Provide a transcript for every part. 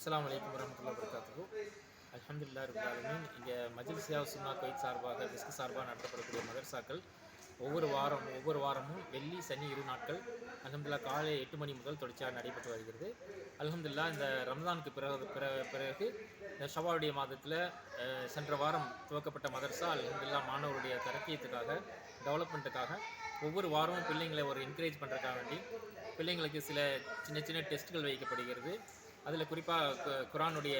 அஸ்லாம் வலைக்கம் வரமத்துல்லா வரகாத்துக்கும் அலமதுல்லா ரபில் இங்கே இங்கே மஜ்லிஸியா சுன்னா குவைத் சார்பாக பிஸ்கு சார்பாக நடத்தப்படக்கூடிய மதர்சாக்கள் ஒவ்வொரு வாரம் ஒவ்வொரு வாரமும் வெள்ளி சனி இரு நாட்கள் அலமதுல்லா காலை எட்டு மணி முதல் தொடர்ச்சியாக நடைபெற்று வருகிறது. அலமதுல்லா இந்த ரம்ஜானுக்கு பிறகு பிற- பிறகு இந்த மாதத்தில் சென்ற வாரம் துவக்கப்பட்ட மதர்சா அலமதுல்லா மாணவருடைய தரத்தியத்துக்காக டெவலப்மெண்ட்டுக்காக ஒவ்வொரு வாரமும் பிள்ளைங்களை ஒரு என்கரேஜ் பண்ணுறதுக்காக வேண்டி பிள்ளைங்களுக்கு சில சின்ன சின்ன டெஸ்ட்டுகள் வைக்கப்படுகிறது. அதில் குறிப்பாக குரானுடைய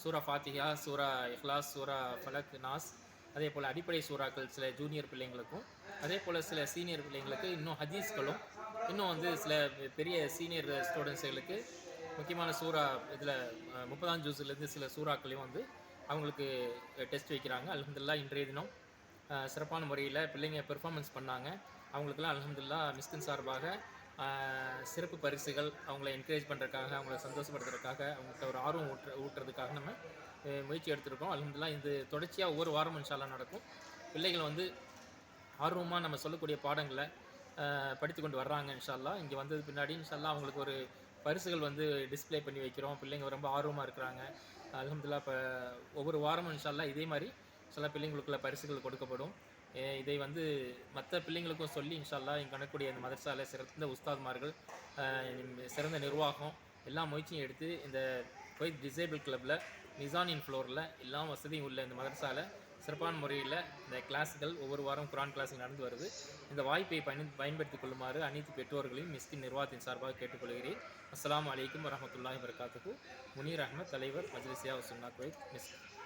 சூரா ஃபாத்திஹா சூரா இஹ்லாஸ் சூரா ஃபலக் நாஸ் அதே போல் அடிப்படை சூறாக்கள் சில ஜூனியர் பிள்ளைங்களுக்கும் அதே போல் சில சீனியர் பிள்ளைங்களுக்கு இன்னும் ஹதீஸ்களும் இன்னும் வந்து சில பெரிய சீனியர் ஸ்டூடெண்ட்ஸுகளுக்கு முக்கியமான சூறா இதில் முப்பதாம் ஜூஸ்லேருந்து சில சூறாக்களையும் வந்து அவங்களுக்கு டெஸ்ட் வைக்கிறாங்க. அலமதுல்லா இன்றைய தினம் சிறப்பான முறையில் பிள்ளைங்க பெர்ஃபார்மன்ஸ் பண்ணாங்க. அவங்களுக்கெல்லாம் அலமதுல்லா மிஸ்கின் சார்பாக சிறப்பு பரிசுகள் அவங்கள என்கரேஜ் பண்ணுறதுக்காக அவங்கள சந்தோஷப்படுத்துறதுக்காக அவங்கள்ட்ட ஒரு ஆர்வம் ஊற்று ஊட்டுறதுக்காக நம்ம முயற்சி எடுத்திருக்கோம். அல்ஹம்துலில்லாஹ் இது தொடர்ச்சியாக ஒவ்வொரு வாரமும் இன்ஷாலாக நடக்கும். பிள்ளைகள் வந்து ஆர்வமாக நம்ம சொல்லக்கூடிய பாடங்களை படித்துக்கொண்டு படித்து கொண்டு வர்றாங்க இன்ஷால்லா இங்கே வந்தது பின்னாடி இன்ஷால்லா அவங்களுக்கு ஒரு பரிசுகள் வந்து டிஸ்ப்ளே பண்ணி வைக்கிறோம். பிள்ளைங்க ரொம்ப ஆர்வமாக இருக்கிறாங்க. அலமதுல்லா இப்போ ஒவ்வொரு வாரமும் இன்ஷால்லா இதே மாதிரி சில பிள்ளைங்களுக்குள்ள பரிசுகள் கொடுக்கப்படும். இதை வந்து மற்ற பிள்ளைங்களுக்கும் சொல்லி இன்ஷால்லா இங்கே கணக்கூடிய இந்த மதரசால சிறந்த உஸ்தாத்மார்கள் சிறந்த நிர்வாகம் எல்லா முயற்சியும் எடுத்து இந்த குவைத் டிசேபிள் கிளப்பில் நிசானின் ஃப்ளோரில் எல்லா வசதியும் உள்ள இந்த மதரசால சிறப்பான முறையில் இந்த கிளாஸுகள் ஒவ்வொரு வாரம் குரான் கிளாஸில் நடந்து வருது. இந்த வாய்ப்பை பயன் பயன்படுத்திக் கொள்ளுமாறு அனைத்து பெற்றோர்களையும் மிஸ்கின் நிர்வாகத்தின் சார்பாக கேட்டுக்கொள்கிறேன். அஸ்லாம் அலைக்கும் வரமத்துல்லாஹி வரகாத்துக்கு முனீர் அஹ்மத் தலைவர் மஜ்லிசியா சுன்னா குவைத் மிஸ்கின்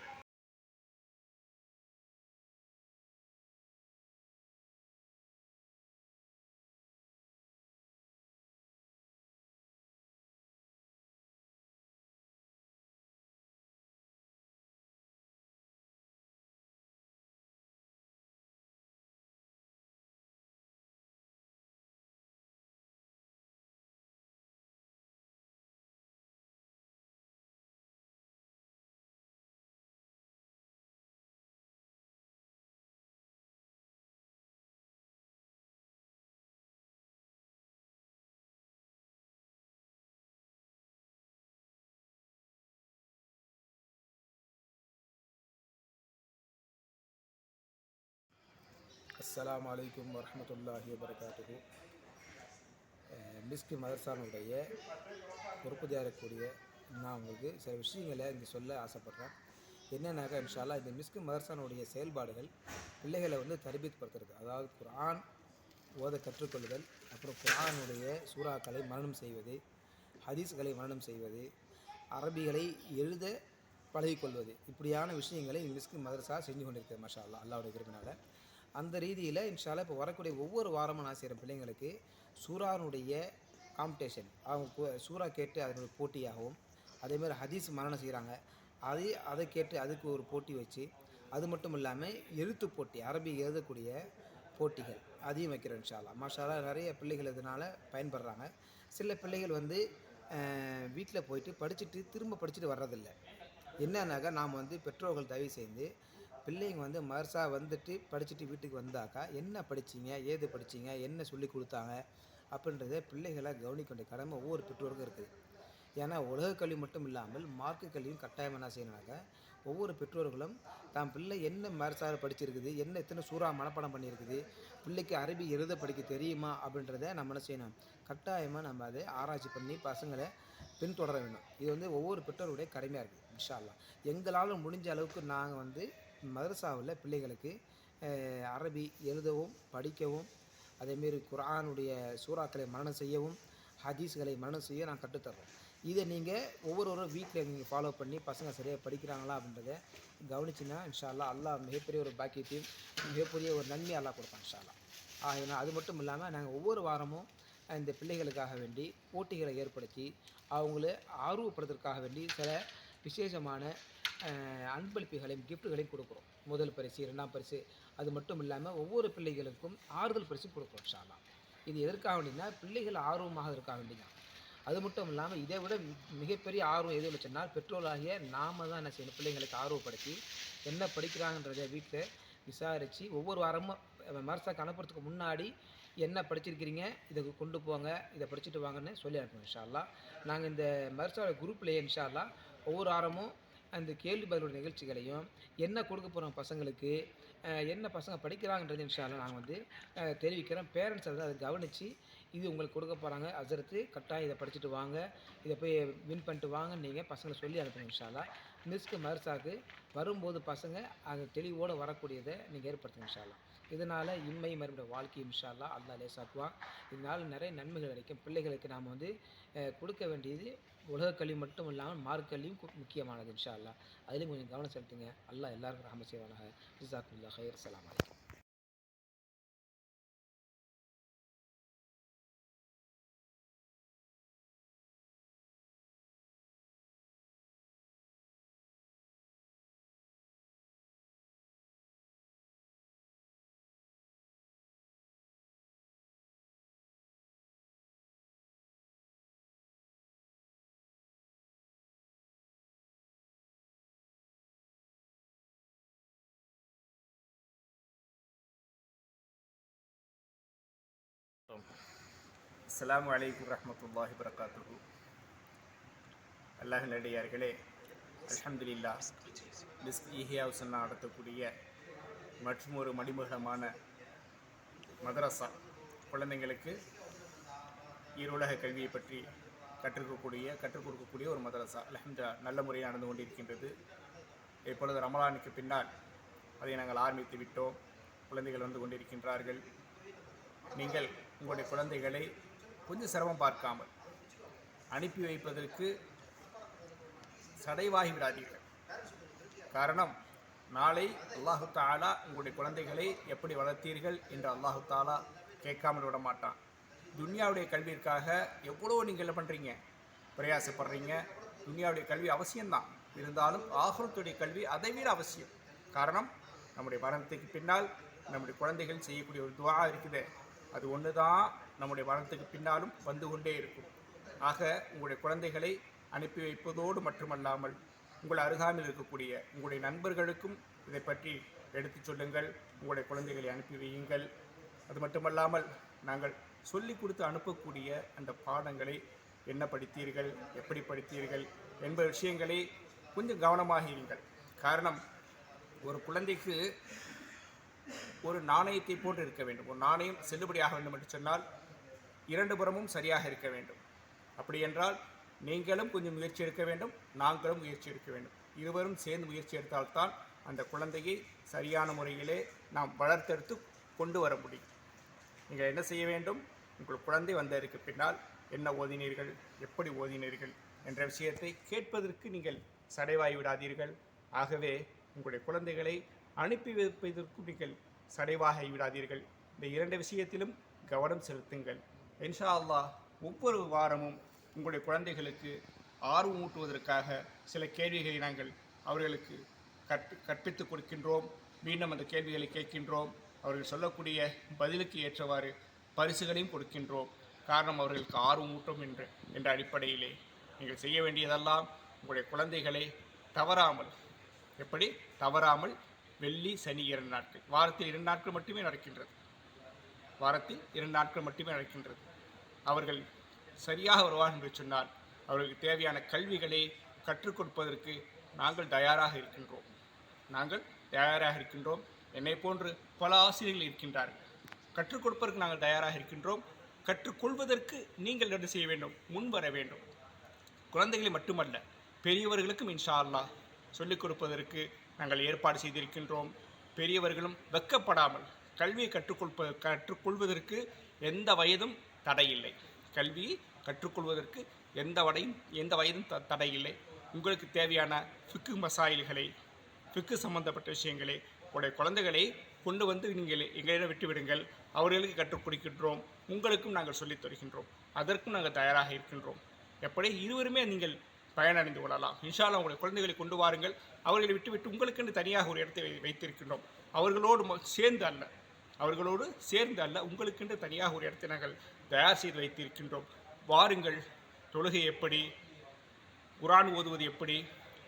அஸ்லாம் வலைக்கம் வரமத்துல்லாஹி வபரகாத்துஹு. மிஸ்கி மதர்சானுடைய பொறுப்பதியாக இருக்கக்கூடிய நான் உங்களுக்கு சில விஷயங்களை இங்கே சொல்ல ஆசைப்பட்றேன். என்னென்னாக்கா இன்ஷால்லா இந்த மிஸ்கி மதர்சானுடைய செயல்பாடுகள் பிள்ளைகளை வந்து தரிபித்துப்படுத்துறது அதாவது குரான் ஓத கற்றுக்கொள்ளுதல் அப்புறம் குரானுடைய சூறாக்களை மரணம் செய்வது ஹதீஸ்களை மரணம் செய்வது அரபிகளை எழுத பழகிக்கொள்வது இப்படியான விஷயங்களை மிஸ்கி மதரசா செஞ்சு கொண்டிருக்கிறது மஷா அல்லா அல்லாவுடைய கிருப்பினால் அந்த ரீதியில் இன்ஷாலாக இப்போ வரக்கூடிய ஒவ்வொரு வாரமும் நான் செய்கிற பிள்ளைங்களுக்கு சூரானுடைய காம்படிஷன் அவங்க சூறா கேட்டு அதனுடைய போட்டியாகவும் அதேமாதிரி ஹதீஸ் மரணம் செய்கிறாங்க அதை அதை கேட்டு அதுக்கு ஒரு போட்டி வச்சு அது மட்டும் இல்லாமல் எழுத்து போட்டி அரபி எழுதக்கூடிய போட்டிகள் அதையும் வைக்கிறோம் இன்ஷால்லா மாஷாலா நிறைய பிள்ளைகள் இதனால் பயன்படுறாங்க. சில பிள்ளைகள் வந்து வீட்டில் போயிட்டு படிச்சுட்டு திரும்ப படிச்சுட்டு வர்றதில்லை. என்னன்னாக்கா நாம் வந்து பெற்றோர்கள் தயவு செய்து பிள்ளைங்க வந்து மர்சா வந்துட்டு படிச்சுட்டு வீட்டுக்கு வந்தாக்கா என்ன படிச்சீங்க ஏது படிச்சீங்க என்ன சொல்லி கொடுத்தாங்க அப்படின்றத பிள்ளைகளை கவனிக்க வேண்டிய கடமை ஒவ்வொரு பெற்றோருக்கும் இருக்குது. ஏன்னா உலக கல்வி மட்டும் இல்லாமல் மார்க்கு கல்வியும் கட்டாயம் என்ன செய்யணுனாக்கா ஒவ்வொரு பெற்றோர்களும் தான் பிள்ளை என்ன மரசாக படிச்சிருக்குது என்ன எத்தனை சூறா மனப்பாடம் பண்ணியிருக்குது பிள்ளைக்கு அரபி எழுத படிக்க தெரியுமா அப்படின்றத நம்ம என்ன செய்யணும்? கட்டாயமாக நம்ம அதை ஆராய்ச்சி பண்ணி பசங்களை பின்தொடர வேண்டும் இது வந்து ஒவ்வொரு பெற்றோருடைய கடமையாக இருக்குது விஷாலாம் எங்களால் முடிஞ்ச அளவுக்கு நாங்கள் வந்து மதரசாவில் பிள்ளைகளுக்கு அரபி எழுதவும் படிக்கவும் அதேமாரி குரானுடைய சூறாக்களை மரணம் செய்யவும் ஹதீஸ்களை மரணம் செய்ய நான் கற்றுத்தர்றோம் இதை நீங்கள் ஒவ்வொருவரும் வீட்டில் நீங்கள் ஃபாலோ பண்ணி பசங்க சரியாக படிக்கிறாங்களா அப்படின்றத கவனிச்சுன்னா இன்ஷால்லா அல்லாஹ் மிகப்பெரிய ஒரு பாக்கியத்தையும் மிகப்பெரிய ஒரு நன்மை அல்லா கொடுப்பான் இன்ஷால்லா ஆகினா அது மட்டும் இல்லாமல் நாங்கள் ஒவ்வொரு வாரமும் இந்த பிள்ளைகளுக்காக வேண்டி போட்டிகளை ஏற்படுத்தி அவங்கள ஆர்வப்படுத்துறதுக்காக வேண்டி சில விசேஷமான அன்பளிப்புகளையும் கிஃப்ட்டுகளையும் கொடுக்குறோம். முதல் பரிசு இரண்டாம் பரிசு அது மட்டும் இல்லாமல் ஒவ்வொரு பிள்ளைகளுக்கும் ஆறுதல் பரிசு கொடுக்குறோம் ஷாலா இது எதற்காக வேண்டினா பிள்ளைகள் ஆர்வமாக இருக்க வேண்டிதான் அது மட்டும் இல்லாமல் இதை விட மிகப்பெரிய ஆர்வம் எது வச்சுனால் பெற்றோராகிய நாம தான் என்ன செய்யணும் பிள்ளைங்களுக்கு ஆர்வப்படுத்தி என்ன படிக்கிறாங்கன்றதை வீட்டில் விசாரித்து ஒவ்வொரு வாரமும் மரசாக்கு அனுப்புறதுக்கு முன்னாடி என்ன படிச்சிருக்கிறீங்க இதை கொண்டு போங்க இதை படிச்சுட்டு வாங்கன்னு சொல்லி அனுப்புவோம் இன்ஷால்லா நாங்கள் இந்த மரசாவோட குரூப்லேயே இன்ஷால்லா ஒவ்வொரு வாரமும் அந்த கேள்வி பதிலோட நிகழ்ச்சிகளையும் என்ன கொடுக்க போகிறோம் பசங்களுக்கு என்ன பசங்க படிக்கிறாங்கன்றது இன்ஷா நாங்கள் வந்து தெரிவிக்கிறோம். பேரண்ட்ஸ் வந்து அதை கவனித்து இது உங்களுக்கு கொடுக்க போகிறாங்க அசரத்து கட்டாயம் இதை படிச்சுட்டு வாங்க இதை போய் வின் பண்ணிட்டு வாங்கன்னு நீங்கள் பசங்களை சொல்லி அனுப்புங்க இன்ஷா மிஸ்க்கு மர்சாக்கு வரும்போது பசங்க அந்த தெளிவோடு வரக்கூடியதை நீங்கள் ஏற்படுத்துங்க இன்ஷா இதனால் இன்மை மறுபடிய வாழ்க்கை இன்ஷா அல்லாஹ் லேசாக்குவான் இதனால் நிறைய நன்மைகள் கிடைக்கும். பிள்ளைகளுக்கு நாம் வந்து கொடுக்க வேண்டியது உலக மட்டும் இல்லாமல் மார்க்கல்வியும் கு- முக்கியமானது இன்ஷா அல்லாஹ் அதிலும் கொஞ்சம் கவனம் செலுத்துங்க. அல்லா எல்லாருக்கும் ரஹம செய்வானாக. ஜிசாக்குல்லா ஹயர் சலாம் அஸ்லாம் வலைக்கம் ரஹமத்துல்லாஹி வரகாத்துகு அல்லாஹ் நடிகார்களே அலமதுல்லா மிஸ் ஈஹியா உசன்னா நடத்தக்கூடிய மற்றும் ஒரு மணிமுகமான மதரசா குழந்தைங்களுக்கு ஈரோலக கல்வியை பற்றி கற்றுக்கக்கூடிய கற்றுக் கொடுக்கக்கூடிய ஒரு மதரசா அலமதுல்லா நல்ல முறையில் நடந்து கொண்டிருக்கின்றது. இப்பொழுது ரமலானுக்கு பின்னால் அதை நாங்கள் ஆரம்பித்து விட்டோம். குழந்தைகள் வந்து கொண்டிருக்கின்றார்கள். நீங்கள் உங்களுடைய குழந்தைகளை கொஞ்சம் சிரமம் பார்க்காமல் அனுப்பி வைப்பதற்கு சடைவாகி விடாதீர்கள். காரணம் நாளை அல்லாஹு தாலா உங்களுடைய குழந்தைகளை எப்படி வளர்த்தீர்கள் என்று அல்லாஹு தாலா கேட்காமல் விட மாட்டான். துன்யாவுடைய கல்விற்காக எவ்வளோ நீங்கள் என்ன பண்ணுறீங்க பிரயாசப்படுறீங்க. துன்யாவுடைய கல்வி அவசியம்தான். இருந்தாலும் ஆகுரத்துடைய கல்வி அதை விட அவசியம். காரணம் நம்முடைய மரணத்துக்கு பின்னால் நம்முடைய குழந்தைகள் செய்யக்கூடிய ஒரு துவா இருக்குது. அது ஒன்று தான் நம்முடைய மரணத்துக்கு பின்னாலும் வந்து கொண்டே இருக்கும். ஆக உங்களுடைய குழந்தைகளை அனுப்பி வைப்பதோடு மட்டுமல்லாமல் உங்கள் அருகாமையில் இருக்கக்கூடிய உங்களுடைய நண்பர்களுக்கும் இதை பற்றி எடுத்துச் சொல்லுங்கள் உங்களுடைய குழந்தைகளை அனுப்பி வையுங்கள். அது மட்டுமல்லாமல் நாங்கள் சொல்லி கொடுத்து அனுப்பக்கூடிய அந்த பாடங்களை என்ன படித்தீர்கள் எப்படி படித்தீர்கள் என்ப விஷயங்களை கொஞ்சம் கவனமாக இருங்கள். காரணம் ஒரு குழந்தைக்கு ஒரு நாணயத்தை போன்று இருக்க வேண்டும். ஒரு நாணயம் செல்லுபடியாக வேண்டும் என்று சொன்னால் இரண்டு புறமும் சரியாக இருக்க வேண்டும். அப்படி என்றால் நீங்களும் கொஞ்சம் முயற்சி எடுக்க வேண்டும் நாங்களும் முயற்சி எடுக்க வேண்டும். இருவரும் சேர்ந்து முயற்சி எடுத்தால்தான் அந்த குழந்தையை சரியான முறையிலே நாம் வளர்த்தெடுத்து கொண்டு வர முடியும். நீங்கள் என்ன செய்ய வேண்டும்? உங்கள் குழந்தை வந்ததற்கு பின்னால் என்ன ஓதினீர்கள்? எப்படி ஓதினீர்கள்? என்ற விஷயத்தை கேட்பதற்கு நீங்கள் சடைவாய் விடாதீர்கள். ஆகவே உங்களுடைய குழந்தைகளை அனுப்பி வைப்பதற்கு நீங்கள் சடைவாகி விடாதீர்கள். இந்த இரண்டு விஷயத்திலும் கவனம் செலுத்துங்கள். இன்ஷா அல்லாஹ் ஒவ்வொரு வாரமும் உங்களுடைய குழந்தைகளுக்கு ஆர்வமூட்டுவதற்காக சில கேள்விகளை நாங்கள் அவர்களுக்கு கற்று கற்பித்துக் கொடுக்கின்றோம். மீண்டும் அந்த கேள்விகளை கேட்கின்றோம். அவர்கள் சொல்லக்கூடிய பதிலுக்கு ஏற்றவாறு பரிசுகளையும் கொடுக்கின்றோம். காரணம் அவர்களுக்கு ஆர்வமூட்டும் என்று என்ற அடிப்படையிலே நீங்கள் செய்ய வேண்டியதெல்லாம் உங்களுடைய குழந்தைகளை தவறாமல் எப்படி? தவறாமல் வெள்ளி சனி இரண்டு நாட்கள். வாரத்தில் இரண்டு நாட்கள் மட்டுமே நடக்கின்றது. வாரத்தில் இரண்டு நாட்கள் மட்டுமே நடக்கின்றது. அவர்கள் சரியாக வருவார்கள் என்று சொன்னால் அவர்களுக்கு தேவையான கல்விகளை கற்றுக் கொடுப்பதற்கு நாங்கள் தயாராக இருக்கின்றோம். நாங்கள் தயாராக இருக்கின்றோம். என்னை போன்று பல ஆசிரியர்கள் இருக்கின்றார்கள். கற்றுக் கொடுப்பதற்கு நாங்கள் தயாராக இருக்கின்றோம். கற்றுக்கொள்வதற்கு நீங்கள் என்ன செய்ய வேண்டும்? முன் வர வேண்டும். குழந்தைகளை மட்டுமல்ல பெரியவர்களுக்கும் இன்ஷா அல்லா சொல்லிக் கொடுப்பதற்கு நாங்கள் ஏற்பாடு செய்திருக்கின்றோம். பெரியவர்களும் வெக்கப்படாமல் கல்வியை கற்றுக்கொள்ப கற்றுக்கொள்வதற்கு எந்த வயதும் தடையில்லை. கல்வியை கற்றுக்கொள்வதற்கு எந்த வடையும் எந்த வயதும் த தடையில்லை. உங்களுக்கு தேவையான ஃபிக்கு மசாயில்களை ஃபிக்கு சம்பந்தப்பட்ட விஷயங்களை உங்களுடைய குழந்தைகளை கொண்டு வந்து நீங்கள் எங்களிடம் விட்டுவிடுங்கள். அவர்களுக்கு கற்றுக் கொடுக்கின்றோம். உங்களுக்கும் நாங்கள் சொல்லித் தருகின்றோம். அதற்கும் நாங்கள் தயாராக இருக்கின்றோம். எப்படி? இருவருமே நீங்கள் பயனடைந்து கொள்ளலாம். இன்ஷால்லா உங்களுடைய குழந்தைகளை கொண்டு வாருங்கள். அவர்களை விட்டுவிட்டு உங்களுக்கென்று தனியாக ஒரு இடத்தை வைத்திருக்கின்றோம். அவர்களோடு சேர்ந்து அல்ல. அவர்களோடு சேர்ந்து அல்ல உங்களுக்கென்று தனியாக ஒரு இடத்தை நாங்கள் தயார் செய்து வைத்திருக்கின்றோம். வாருங்கள். தொழுகை எப்படி? குரான் ஓதுவது எப்படி?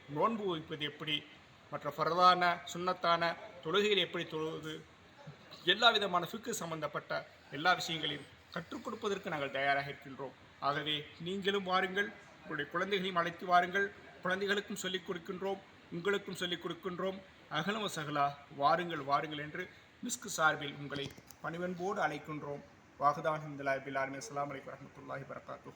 நோன்பு வைப்பது எப்படி? மற்ற ஃபரதான சுண்ணத்தான தொழுகையில் எப்படி தொழுவது? எல்லா விதமான சுக்கு சம்பந்தப்பட்ட எல்லா விஷயங்களையும் கற்றுக் கொடுப்பதற்கு நாங்கள் தயாராக இருக்கின்றோம். ஆகவே நீங்களும் வாருங்கள். உங்களுடைய குழந்தைகளையும் அழைத்து வாருங்கள். குழந்தைகளுக்கும் சொல்லிக் கொடுக்கின்றோம். உங்களுக்கும் சொல்லிக் கொடுக்கின்றோம். அகலம சகலா வாருங்கள் வாருங்கள் என்று மிஸ்கு சார்பில் உங்களை பணிவன்போடு அழைக்கின்றோம். வாகுதான் இந்த பிலாரின் அஸ்லாம் வலைக்கம் வரமத்துல்லாஹி வரகாத்து